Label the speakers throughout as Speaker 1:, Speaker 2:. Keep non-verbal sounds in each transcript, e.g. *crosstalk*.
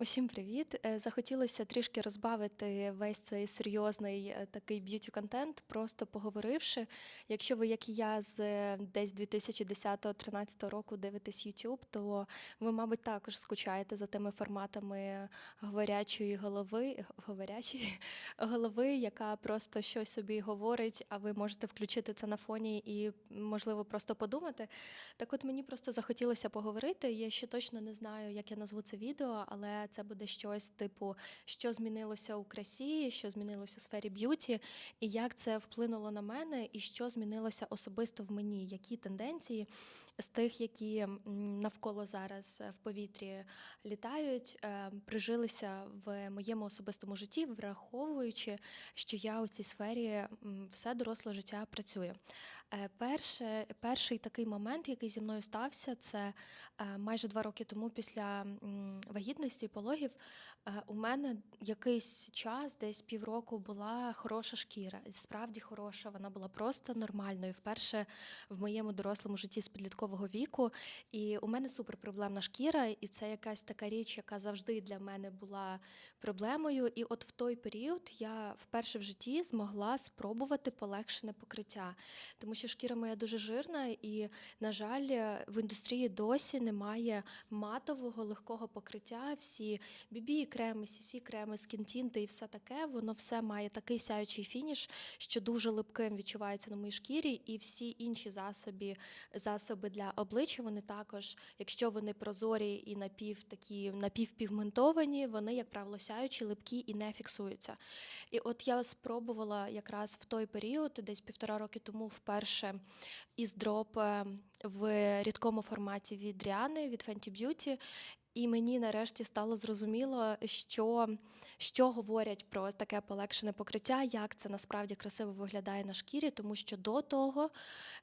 Speaker 1: Усім привіт! Е, Захотілося трішки розбавити весь цей серйозний е, такий б'юті-контент, просто поговоривши. Якщо ви, як і я, з е, десь 2010-13 року дивитесь YouTube, то ви, мабуть, також скучаєте за тими форматами говорячої голови, говорячої *laughs* голови, яка просто щось собі говорить, а ви можете включити це на фоні і, можливо, просто подумати. Так от мені просто захотілося поговорити. Я ще точно не знаю, як я назву це відео, але це буде щось типу, що змінилося у красі, що змінилося у сфері б'юті, і як це вплинуло на мене, і що змінилося особисто в мені, які тенденції з тих, які навколо зараз е, в повітрі літають, е, прижилися в моєму особистому житті, враховуючи, що я у цій сфері все доросле життя працюю. Е, Перше, перший такий момент, який зі мною стався, це майже два роки тому після вагітності і пологів. У мене якийсь час, десь півроку, була хороша шкіра. Справді хороша, вона була просто нормальною. Вперше в моєму дорослому житті з підліткового віку. І у мене суперпроблемна шкіра, і це якась така річ, яка завжди для мене була проблемою. І от в той період я вперше в житті змогла спробувати полегшене покриття, тому що шкіра моя дуже жирна, і, на жаль, в індустрії досі немає матового легкого покриття. Всі бібі креми, сісі креми, скінтінти і все таке. Воно все має такий сяючий фініш, що дуже липким відчувається на моїй шкірі, і всі інші засоби, засоби для обличчя, вони також, якщо вони прозорі і напів такі напівпігментовані, вони, як правило, сяючі, липкі і не фіксуються. І от я спробувала якраз в той період, десь півтора роки тому, вперше із дроп е, в рідкому форматі від Ріани, від Fenty Beauty. І мені нарешті стало зрозуміло, що, що говорять про таке полегшене покриття, як це насправді красиво виглядає на шкірі, тому що до того,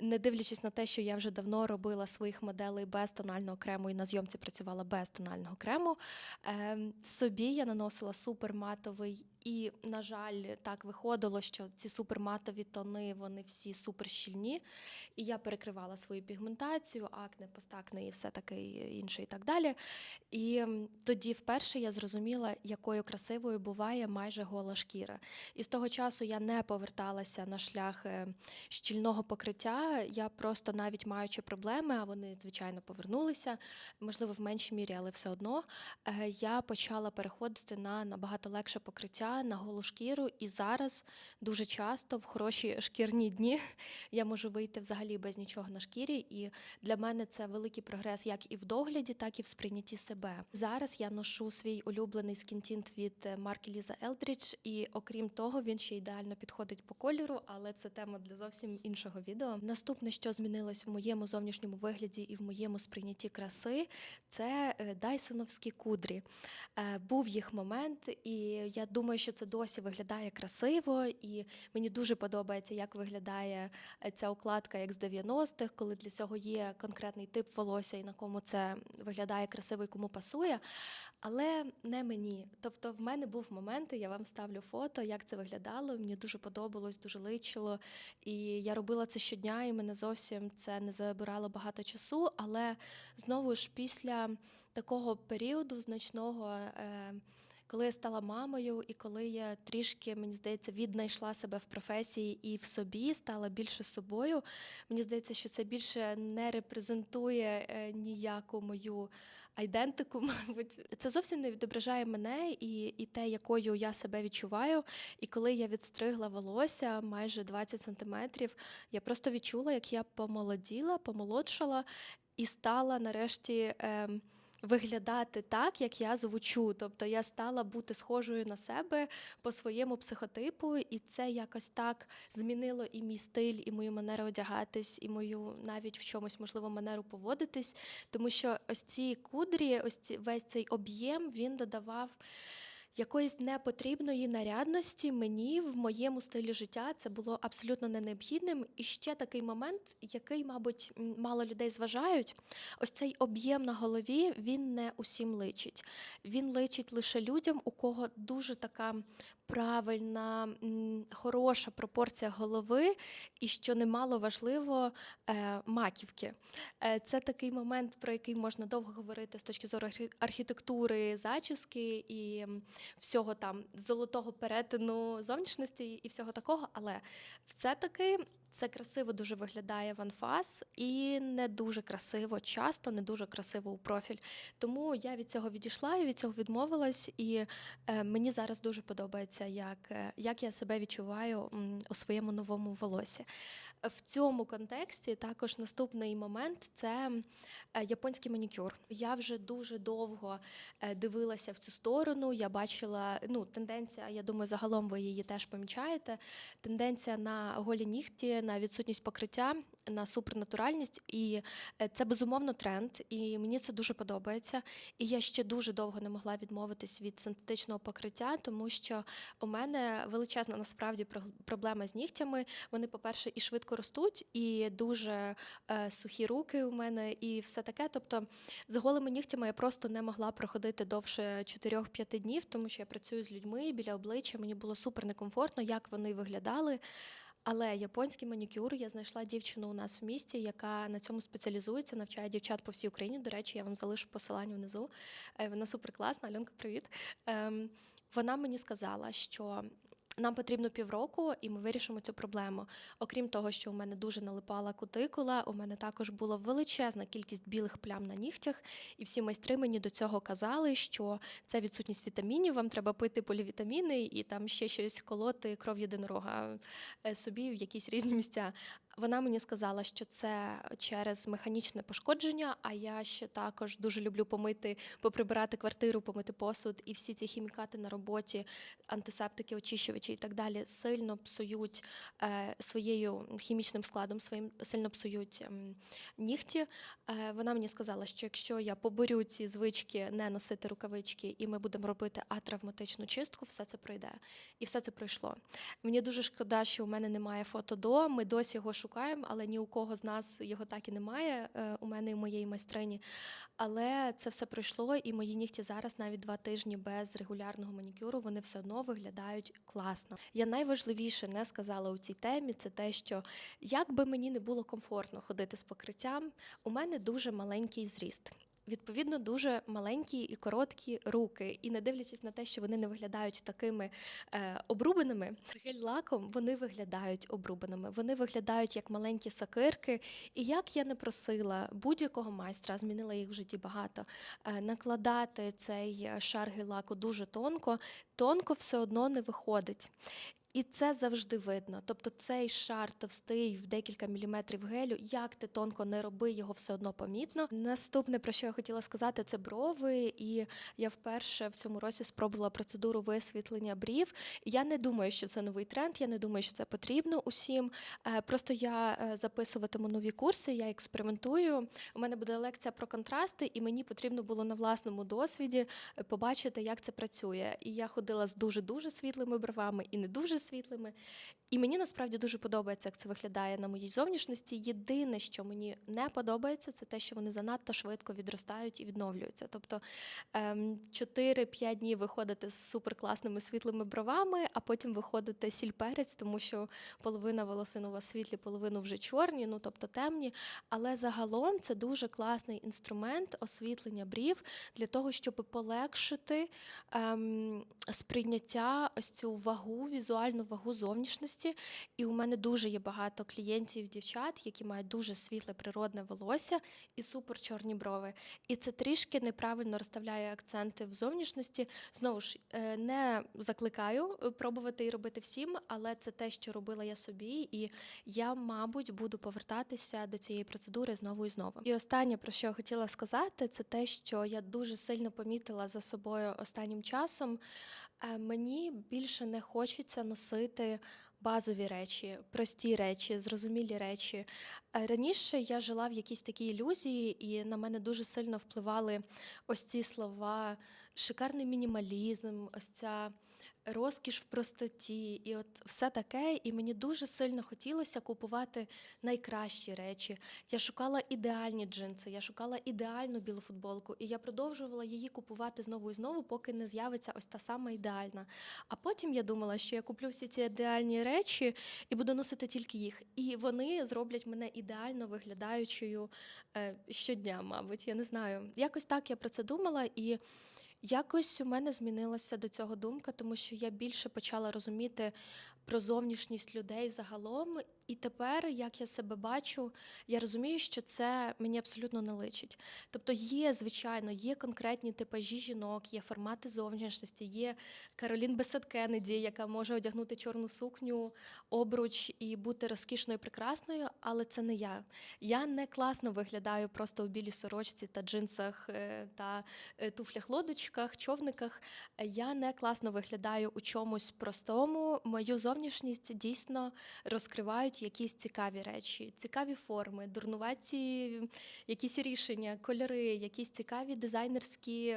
Speaker 1: не дивлячись на те, що я вже давно робила своїх моделей без тонального крему і на зйомці працювала без тонального крему, ем, собі я наносила суперматовий. І, на жаль, так виходило, що ці суперматові тони, вони всі суперщільні. І я перекривала свою пігментацію, акне, постакне і все таке інше і так далі. І тоді вперше я зрозуміла, якою красивою буває майже гола шкіра. І з того часу я не поверталася на шлях е, щільного покриття. Я просто навіть маючи проблеми, а вони, звичайно, повернулися, можливо, в меншій мірі, але все одно, е, я почала переходити на набагато легше покриття, на голу шкіру. І зараз дуже часто в хороші шкірні дні *laughs* я можу вийти взагалі без нічого на шкірі. І для мене це великий прогрес як і в догляді, так і в сприйнятті себе. Зараз я ношу свій улюблений скінтінт від е, марки Ліза Елдрідж, і окрім того, він ще ідеально підходить по кольору, але це тема для зовсім іншого відео. Наступне, що змінилось в моєму зовнішньому вигляді і в моєму сприйнятті краси, це е, дайсоновські кудрі. Е, Був їх момент, і я думаю, що це досі виглядає красиво, і мені дуже подобається, як виглядає е, ця укладка, як з 90-х, коли для цього є конкретний тип волосся, і на кому це виглядає красиво і кому пасує. Але не мені. Тобто, в мене був момент, я вам ставлю фото, як це виглядало. Мені дуже подобалось, дуже личило. І я робила це щодня, і мене зовсім це не забирало багато часу. Але знову ж після такого періоду значного. Е, коли я стала мамою, і коли я трішки, мені здається, віднайшла себе в професії і в собі, стала більше собою. Мені здається, що це більше не репрезентує е, ніяку мою айдентику, *laughs* мабуть. Це зовсім не відображає мене і, і те, якою я себе відчуваю. І коли я відстригла волосся майже 20 сантиметрів, я просто відчула, як я помолоділа, помолодшала і стала нарешті. ем, виглядати так, як я звучу. Тобто я стала бути схожою на себе по своєму психотипу, і це якось так змінило і мій стиль, і мою манеру одягатись, і мою навіть в чомусь можливо манеру поводитись. Тому що ось ці кудрі, ось ці, весь цей об'єм він додавав. Якоїсь непотрібної нарядності мені в моєму стилі життя це було абсолютно не необхідним. І ще такий момент, який, мабуть, мало людей зважають. Ось цей об'єм на голові він не усім личить. Він личить лише людям, у кого дуже така правильна, хороша пропорція голови, і що немало важливо, е, маківки. Е, Це такий момент, про який можна довго говорити з точки зору архітектури, зачіски і всього там золотого перетину зовнішності і всього такого. Але все-таки це красиво дуже виглядає в анфас і не дуже красиво, часто не дуже красиво у профіль. Тому я від цього відійшла і від цього відмовилась, і е, мені зараз дуже подобається, як, е, як я себе відчуваю у своєму новому волосі. В цьому контексті також наступний момент це е, японський манікюр. Я вже дуже довго дивилася в цю сторону. Я бачила ну, тенденція, я думаю, загалом ви її теж помічаєте. Тенденція на голі нігті, на відсутність покриття, на супернатуральність. І е, це безумовно тренд, і мені це дуже подобається. І я ще дуже довго не могла відмовитись від синтетичного покриття, тому що у мене величезна насправді проблема з нігтями. Вони, по-перше, і швидко ростуть, і дуже е, сухі руки у мене, і все таке. Тобто, з голими нігтями я просто не могла проходити довше 4-5 днів, тому що я працюю з людьми біля обличчя. Мені було супер некомфортно, як вони виглядали. Але японський манікюр я знайшла дівчину у нас в місті, яка на цьому спеціалізується, навчає дівчат по всій Україні. До речі, я вам залишу посилання внизу. Вона Вона суперкласна. Альонка, привіт. Ем, Вона мені сказала, що нам потрібно півроку, і ми вирішимо цю проблему. Окрім того, що у мене дуже налипала кутикула, у мене також була величезна кількість білих плям на нігтях, і всі майстри мені до цього казали, що це відсутність вітамінів, вам треба пити полівітаміни і там ще щось колоти кров єдинорога е, собі в якісь різні місця. Вона мені сказала, що це через механічне пошкодження, а я ще також дуже люблю помити, поприбирати квартиру, помити посуд, і всі ці хімікати на роботі, антисептики, очищувачі і так далі сильно псують е, своєю хімічним складом, своїм сильно псують ем, нігті. Е, вона мені сказала, що якщо я поборю ці звички не носити рукавички, і ми будемо робити атравматичну чистку, все це пройде. І все це пройшло. Мені дуже шкода, що у мене немає фото до. Ми досі його шукаємо, але ні у кого з нас його так і немає. е, У мене і моєї майстрині. Але це все пройшло, і мої нігті зараз навіть два тижні без регулярного манікюру вони все одно виглядають класно. Я найважливіше не сказала у цій темі, це те, що як би мені не було комфортно ходити з покриттям, у мене дуже маленький зріст. Відповідно, дуже маленькі і короткі руки, і не дивлячись на те, що вони не виглядають такими е, обрубаними, гель-лаком вони виглядають обрубаними. Вони виглядають як маленькі сакирки. І як я не просила будь-якого майстра, змінила їх в житті багато, е, накладати цей шар гель-лаку дуже тонко, тонко все одно не виходить. І це завжди видно. Тобто цей шар товстий в декілька міліметрів гелю, як ти тонко не роби, його все одно помітно. Наступне, про що я хотіла сказати, це брови. І я вперше в цьому році спробувала процедуру висвітлення брів. Я не думаю, що це новий тренд, я не думаю, що це потрібно усім. Е, Просто я е, записуватиму нові курси, я експериментую. У мене буде лекція про контрасти, і мені потрібно було на власному досвіді е, побачити, як це працює. І я ходила з дуже-дуже світлими бровами і не дуже світлими. І мені насправді дуже подобається, як це виглядає на моїй зовнішності. Єдине, що мені не подобається, це те, що вони занадто швидко відростають і відновлюються. Тобто ем, 4-5 днів виходите з суперкласними світлими бровами, а потім виходите сільперець, тому що половина волосин у вас світлі, половину вже чорні, ну тобто темні. Але загалом це дуже класний інструмент освітлення брів для того, щоб полегшити ем, сприйняття ось цю вагу, візуальну вагу зовнішності. І у мене дуже є багато клієнтів, дівчат, які мають дуже світле природне волосся і супер чорні брови. І це трішки неправильно розставляє акценти в зовнішності. Знову ж е, не закликаю е, пробувати і робити всім, але це те, що робила я собі, і я, мабуть, буду повертатися до цієї процедури знову і знову. І останнє, про що я хотіла сказати, це те, що я дуже сильно помітила за собою останнім часом. Е, Мені більше не хочеться носити базові речі, прості речі, зрозумілі речі. Е, Раніше я жила в якійсь такій ілюзії, і на мене дуже сильно впливали ось ці слова шикарний мінімалізм, ось ця розкіш в простоті, і от все таке. І мені дуже сильно хотілося купувати найкращі речі. Я шукала ідеальні джинси, я шукала ідеальну білу футболку, і я продовжувала її купувати знову і знову, поки не з'явиться ось та сама ідеальна. А потім я думала, що я куплю всі ці ідеальні речі і буду носити тільки їх. І вони зроблять мене ідеально виглядаючою е, щодня, мабуть. Я не знаю. Якось так я про це думала, і якось у мене змінилася до цього думка, тому що я більше почала розуміти про зовнішність людей загалом. І тепер, як я себе бачу, я розумію, що це мені абсолютно не личить. Тобто є, звичайно, є конкретні типажі жінок, є формати зовнішності, є Каролін Бесет Кеннеді, яка може одягнути чорну сукню, обруч і бути розкішною, прекрасною, але це не я. Я не класно виглядаю просто у білій сорочці та джинсах е, та е, туфлях-лодочках, човниках. Я не класно виглядаю у чомусь простому. Мою зовнішність дійсно розкривають якісь цікаві речі, цікаві форми, дурнуваті якісь рішення, кольори, якісь цікаві дизайнерські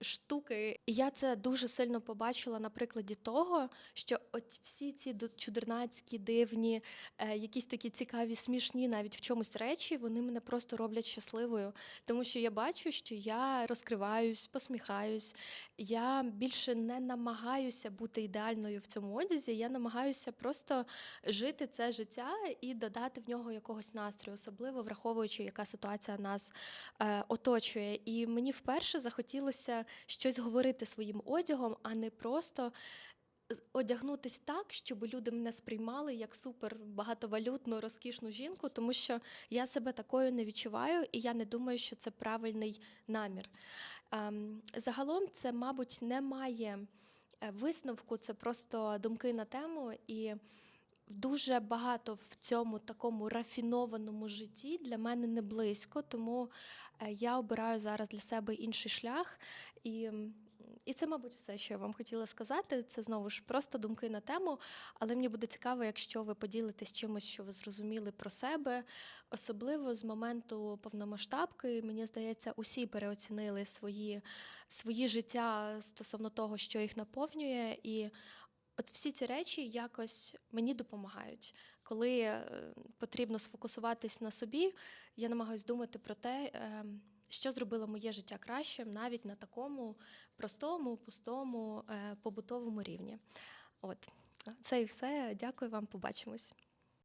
Speaker 1: штуки. Я це дуже сильно побачила на прикладі того, що от всі ці чудернацькі, дивні, е, якісь такі цікаві, смішні навіть в чомусь речі, вони мене просто роблять щасливою. Тому що я бачу, що я розкриваюсь, посміхаюсь. Я більше не намагаюся бути ідеальною в цьому одязі. Я намагаюся просто жити це життя і додати в нього якогось настрою, особливо враховуючи, яка ситуація нас е, оточує. І мені вперше захотілося щось говорити своїм одягом, а не просто. Одягнутись так, щоб люди мене сприймали як супер багатовалютну, розкішну жінку, тому що я себе такою не відчуваю, і я не думаю, що це правильний намір. Ем, Загалом це, мабуть, не має е, висновку, це просто думки на тему. І дуже багато в цьому такому рафінованому житті для мене не близько, тому е, я обираю зараз для себе інший шлях. І, і це, мабуть, все, що я вам хотіла сказати. Це знову ж просто думки на тему. Але мені буде цікаво, якщо ви поділитесь чимось, що ви зрозуміли про себе, особливо з моменту повномасштабки. Мені здається, усі переоцінили свої, свої життя стосовно того, що їх наповнює. І От всі ці речі якось мені допомагають. Коли е, потрібно сфокусуватись на собі, я намагаюся думати про те, е, що зробило моє життя кращим, навіть на такому простому, пустому, е, побутовому рівні. От це і все. Дякую вам, побачимось.